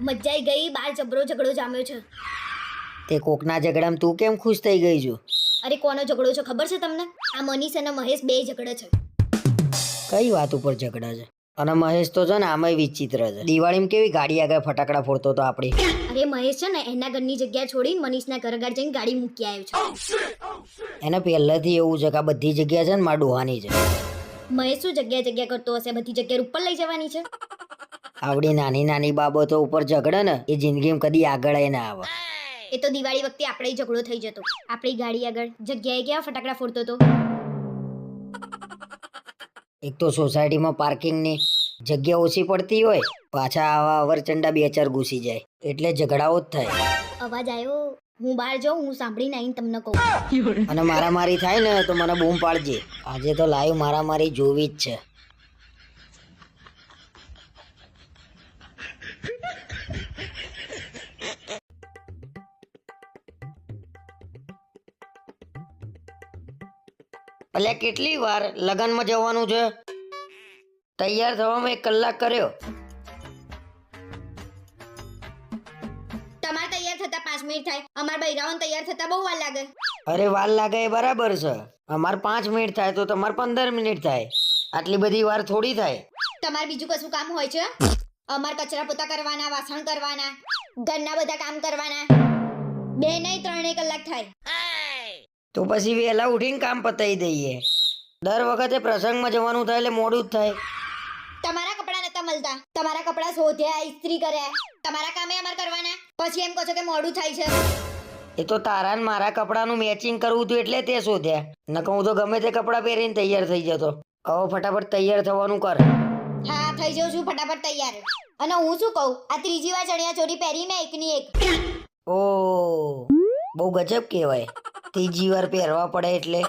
મજાઈ ગઈ બાર જબરો ઝઘડો જામ્યો છે. તે કોકના ઝઘડામાં તું કેમ ખુશ થઈ ગઈ છું? અરે કોનો ઝઘડો છે ખબર છે તમને? આ મનીષ અને મહેશ બે ઝઘડે છે. કઈ વાત ઉપર ઝઘડા છે? અને મહેશ તો છે ને આમાંય વિચિત્ર છે. દિવાળીમાં કેવી ગાડી આગળ ફટાકડા ફોડતો તો આપણી? અરે મહેશ છે ને એના ઘરની જગ્યા છોડીને મનીષના ઘર આગળ જઈને ગાડી મૂકી આવ્યો છે. એને પહેલેથી એવું છે કે આ બધી જગ્યા છે ને મારા ડોહાની છે. મહેશ શું જગ્યા જગ્યા કરતો હશે? બધી જગ્યા ઉપર લઈ જવાની છે? આવડી નાની નાની બાબતો ઉપર ઝઘડે ને એ જિંદગીમાં કદી આગળ ના આવે. એ તો દિવાળી વખતે આપણે ઝઘડો થઈ જતો. આપણી ગાડી આગળ જગ્યાએ કેવા ફટાકડા ફોડતો હતો એક તો સોસાયટીમાં પાર્કિંગની જગ્યા ઓછી પડતી હોય પાછા આવા અવરચંડા બે ચાર ઘૂસી જાય. એટલે ઝઘડાઓ જ થાય. અવાજ આવ્યો હું બહાર જાઉં હું સાંભળીને આવીને તમને કહું. અને મારામારી થાય ને તો મને બૂમ પાડજે. આજે તો લાઈવ મારામારી જોવી જ છે. અલ્યા કેટલી વાર લગ્નમાં જવાનું છે. તૈયાર થવામાં એક કલાક કર્યો. તમારે તૈયાર થતા પાંચ મિનિટ થાય. અમારે બૈરાઓને તૈયાર થતા બહુ વાર લાગે. અરે વાર લાગે એ બરાબર છે. અમારે પાંચ મિનિટ થાય તો તમારે પંદર મિનિટ થાય. આટલી બધી વાર થોડી થાય. તમારે બીજું કશું કામ હોય છે? અમાર કચરા પોતા કરવાના વાસણ કરવાના ઘરના બધા કામ કરવાના. બે નહીં ત્રણેય કલાક થાય. તો પછી વહેલા ઉઠીને કામ પતાવી દઈએ. દર વખતે પ્રસંગમાં જવાનું થાય એટલે મોડું જ થાય. તમારા કપડા નતા મળતા. તમારા કપડા શોધ્યા ઇસ્ત્રી કર્યા તમારા કામે અમાર કરવાના. પછી એમ કહો છો કે મોડું થાય છે. એ તો તારા ને મારા કપડાનું મેચિંગ કરવું હતું એટલે તે શોધ્યા નકર હું તો ગમે તે કપડાં પહેરીને તૈયાર થઈ જતો. હવે ફટાફટ તૈયાર થવાનું કર. હા થઈ જાઉં છું ફટાફટ તૈયાર. અને હું શું કહું? આ ત્રીજી વાર ચણિયા ચોરી પહેરી મેં એકની એક. ઓ બહુ ગજબ કહેવાય. ત્રીજી વાર પહેરવા પડે એટલે.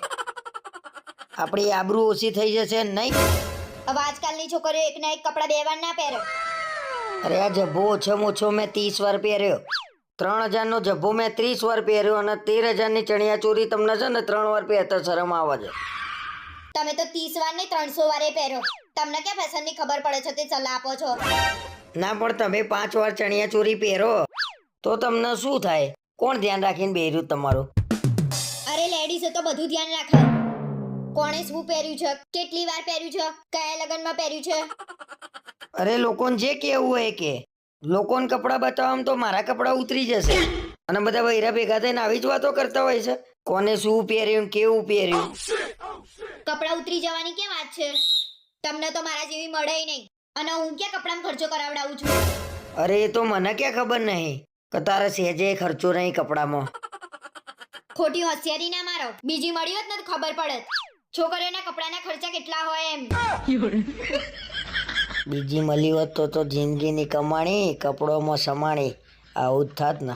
આપણી આબરૂ ઓછી થઈ જશે નહીં? હવે આજકાલની છોકરીઓ એકના એક કપડા બે વાર ના પહેરે. અરે આ જબ્બો ઓછામાં ઓછો મેં ત્રીસ વાર પહેર્યો. ત્રણ હજારનો જબ્બો મેં ત્રીસ વાર પહેર્યો અને તેર હજારની ચણિયા ચોરી તમને છે ને ત્રણ વાર પહેરતા શરમ આવે છે. તમે તો ત્રીસ વાર નહીં ત્રણસો વારે પહેરો. તમને ક્યાં ફેશનની ખબર પડે છે તે સલાહ આપો છો? ના પણ તમે પાંચ વાર ચણિયા ચોરી પહેરો તો તમને શું થાય? કોણ ધ્યાન રાખીને બેર્યું તમારું? લેડીઝે તો બધું ધ્યાન રાખે. કોણે શું પહેર્યું છે? કેટલી વાર પહેર્યું છે? કયા લગ્નમાં પહેર્યું છે? અરે લોકોને જે કેવું હોય કે. લોકોને કપડાં બતાવવામાં તો મારા કપડાં ઉતરી જશે. અને બધા બૈરા ભેગા થઈને આવી જ વાતો કરતા હોય છે. કોને શું પહેર્યું કેવું પહેર્યું? કપડા ઉતરી જવાની કેમ વાત છે? તમને તો મારા જેવી મળે નહીં. અને હું ક્યાં કપડામાં ખર્ચો કરાવડાવું છું? અરે એ તો મને ક્યાં ખબર નહીં. કે તારે સહેજે ખર્ચો નહીં કપડામાં. ખોટી હોશિયારી ના મારો. બીજી મળી હોત ને તો ખબર પડત. છોકરીઓના કપડાના ખર્ચા કેટલા હોય એમ. બીજી મળી હોત તો તો જિંદગીની કમાણી, કપડોમાં સમાણી. આવું જ થાત ને.